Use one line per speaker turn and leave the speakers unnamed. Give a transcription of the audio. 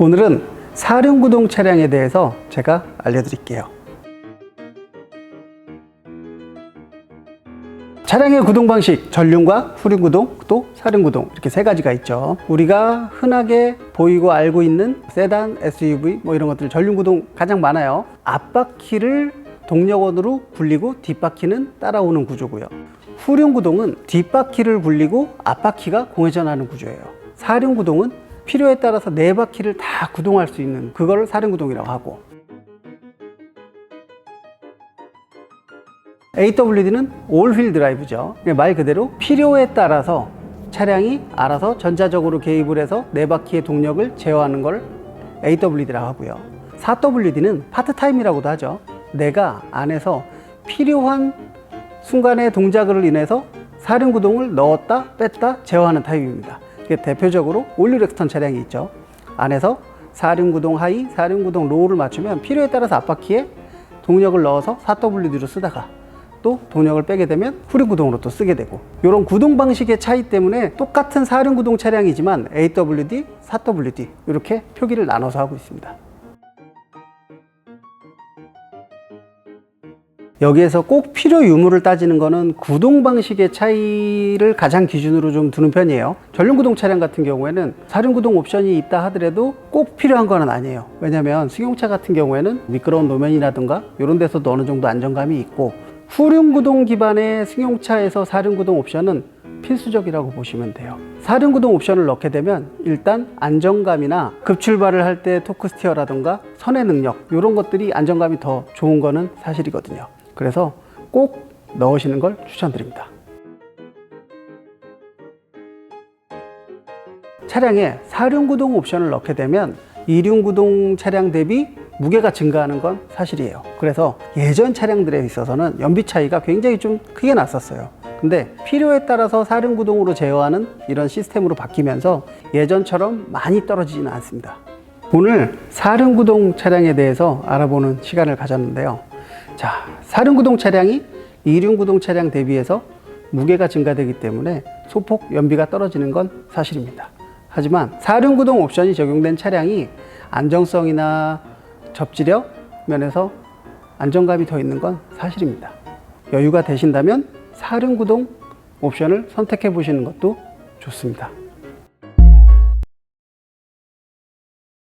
오늘은 사륜구동 차량에 대해서 제가 알려드릴게요. 차량의 구동 방식, 전륜과 후륜구동, 또 사륜구동 이렇게 세 가지가 있죠. 우리가 흔하게 보이고 알고 있는 세단, SUV 뭐 이런 것들 전륜구동 가장 많아요. 앞바퀴를 동력원으로 굴리고 뒷바퀴는 따라오는 구조고요. 후륜구동은 뒷바퀴를 굴리고 앞바퀴가 공회전하는 구조예요. 사륜구동은 필요에 따라서 네 바퀴를 다 구동할 수 있는 그거를 사륜구동이라고 하고 AWD는 올휠 드라이브죠. 말 그대로 필요에 따라서 차량이 알아서 전자적으로 개입을 해서 네 바퀴의 동력을 제어하는 걸 AWD라고 하고요. 4WD는 파트타임이라고도 하죠. 내가 안에서 필요한 순간의 동작을 인해서 사륜구동을 넣었다 뺐다 제어하는 타입입니다. 대표적으로 올류 렉스턴 차량이 있죠. 안에서 사륜구동 하이, 사륜구동 로우를 맞추면 필요에 따라서 앞바퀴에 동력을 넣어서 4WD로 쓰다가 또 동력을 빼게 되면 후륜구동으로 또 쓰게 되고 이런 구동 방식의 차이 때문에 똑같은 사륜구동 차량이지만 AWD, 4WD 이렇게 표기를 나눠서 하고 있습니다. 여기에서 꼭 필요 유무를 따지는 거는 구동 방식의 차이를 가장 기준으로 좀 두는 편이에요. 전륜 구동 차량 같은 경우에는 사륜 구동 옵션이 있다 하더라도 꼭 필요한 건 아니에요. 왜냐하면 승용차 같은 경우에는 미끄러운 노면이라든가 이런 데서도 어느 정도 안정감이 있고 후륜 구동 기반의 승용차에서 사륜 구동 옵션은 필수적이라고 보시면 돼요. 사륜 구동 옵션을 넣게 되면 일단 안정감이나 급출발을 할 때 토크 스티어라든가 선의 능력 이런 것들이 안정감이 더 좋은 거는 사실이거든요. 그래서 꼭 넣으시는 걸 추천드립니다. 차량에 사륜구동 옵션을 넣게 되면 이륜구동 차량 대비 무게가 증가하는 건 사실이에요. 그래서 예전 차량들에 있어서는 연비 차이가 굉장히 좀 크게 났었어요. 근데 필요에 따라서 사륜구동으로 제어하는 이런 시스템으로 바뀌면서 예전처럼 많이 떨어지지는 않습니다. 오늘 사륜구동 차량에 대해서 알아보는 시간을 가졌는데요. 자, 사륜구동 차량이 이륜구동 차량 대비해서 무게가 증가되기 때문에 소폭 연비가 떨어지는 건 사실입니다. 하지만 사륜구동 옵션이 적용된 차량이 안정성이나 접지력 면에서 안정감이 더 있는 건 사실입니다. 여유가 되신다면 사륜구동 옵션을 선택해 보시는 것도 좋습니다.